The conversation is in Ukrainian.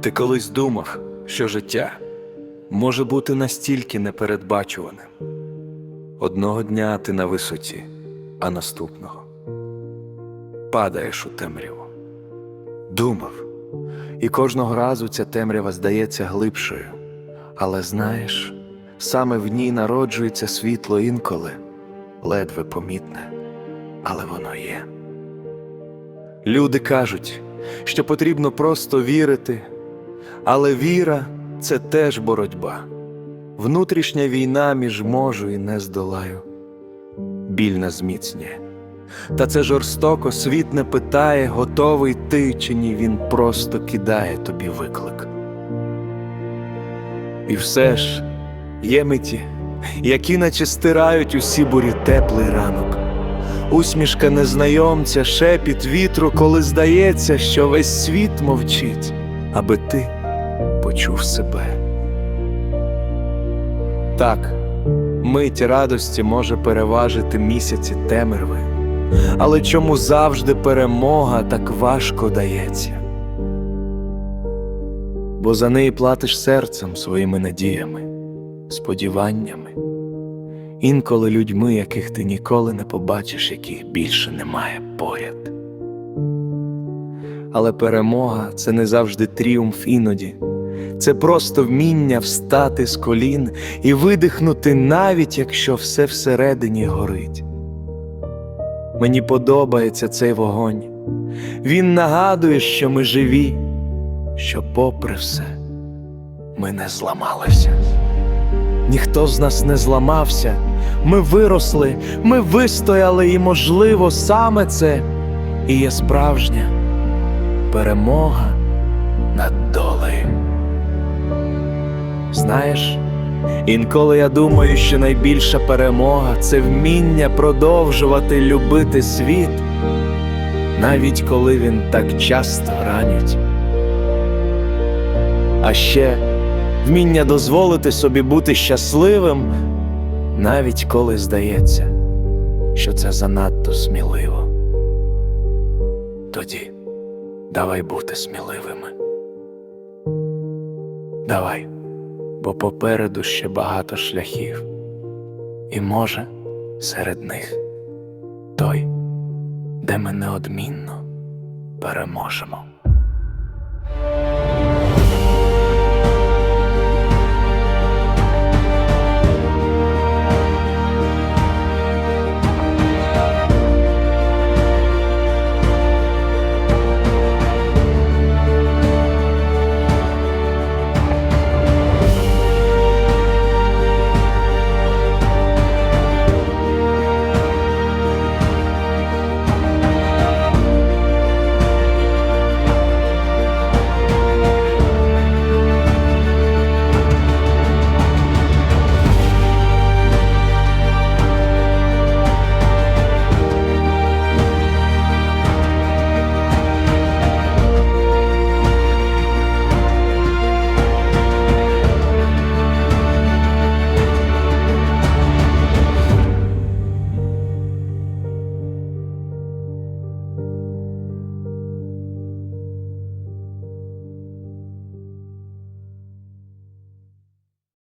Ти колись думав, що життя може бути настільки непередбачуваним. Одного дня ти на висоті, а наступного падаєш у темряву. Думав, і кожного разу ця темрява здається глибшою. Але знаєш, саме в ній народжується світло інколи, ледве помітне, але воно є. Люди кажуть, що потрібно просто вірити, але віра це теж боротьба, внутрішня війна між можу і не здолаю. Біль не зміцнює. Та це жорстоко світ не питає, готовий ти чи ні, він просто кидає тобі виклик. І все ж є миті, які наче стирають усі бурі теплий ранок. Усмішка незнайомця, шепіт вітру, коли здається, що весь світ мовчить, аби ти почув себе. Так, мить радості може переважити місяці темряви, але чому завжди перемога так важко дається? Бо за неї платиш серцем своїми надіями, сподіваннями, інколи людьми, яких ти ніколи не побачиш, яких більше немає поряд. Але перемога це не завжди тріумф іноді, це просто вміння встати з колін і видихнути, навіть якщо все всередині горить. Мені подобається цей вогонь. Він нагадує, що ми живі, що, попри все, ми не зламалися. Ніхто з нас не зламався. Ми виросли, ми вистояли, і, можливо, саме це і є справжня перемога над долею. Знаєш, інколи я думаю, що найбільша перемога це вміння продовжувати любити світ, навіть коли він так часто ранить. А ще вміння дозволити собі бути щасливим, навіть коли здається, що це занадто сміливо. Тоді давай бути сміливими. Давай, бо попереду ще багато шляхів, і може серед них той, де ми неодмінно переможемо.